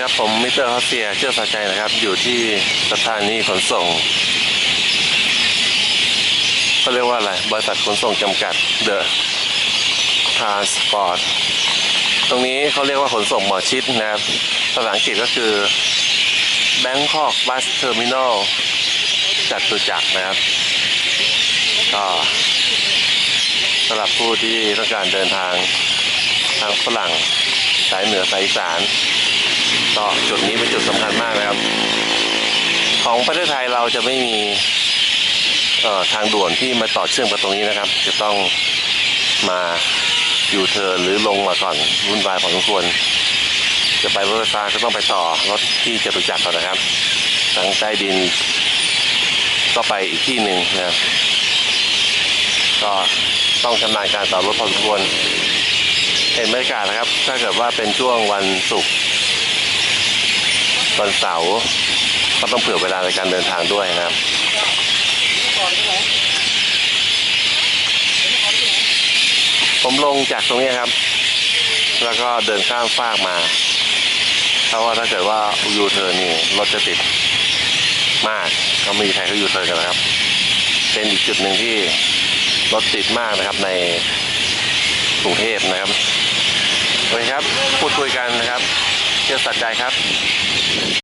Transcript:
ครับผมมิสเตอร์ฮอสเซียเชื่อสาใจนะครับ อยู่ที่สถานีขนส่งเขาเรียกว่าอะไร บริษัทขนส่งจำกัดเดอะทรานสปอร์ตตรงนี้เขาเรียกว่าขนส่งหมอชิดนะครับภาษาอังกฤษก็คือ Bangkok Bus Terminal จัดตุจักรนะครับ ก็สำหรับผู้ที่ต้องการเดินทางทางฝรั่งสายเหนือสายอีสาน ก็จุดนี้เป็นจุดสำคัญมากนะครับ ของประเทศไทยเราจะไม่มีทางด่วนที่มาต่อเชื่อมกับตรงนี้นะครับ จะต้องมาอยู่เทิร์นหรือลงมาก่อนวุ่นวายพอสมควร จะไปรถไฟฟ้าก็ต้องไปต่อรถที่จตุจักรก่อนนะครับทางใต้ดินก็ไปอีกที่หนึ่งนะครับก็ต้องชำนาญการต่อรถพอสมควรเห็นบรรยากาศนะครับ ถ้าเกิดว่าเป็นช่วงวันศุกร์ วันเสาร์ก็ต้องเผื่อเวลาในการเดินทางด้วยนะครับผมลงจากตรงนี้ครับ แล้วก็เดินข้ามฟากมา เพราะว่าถ้าเกิดว่ายูเทิร์นนี่รถจะติดมาก ก็ไม่มีใครเขายูเทิร์นกันนะครับ เป็นอีกจุดหนึ่งที่รถติดมากนะครับในกรุงเทพนะครับโอเคครับ พูดคุยกันนะครับ เชื่อสัจใจครับ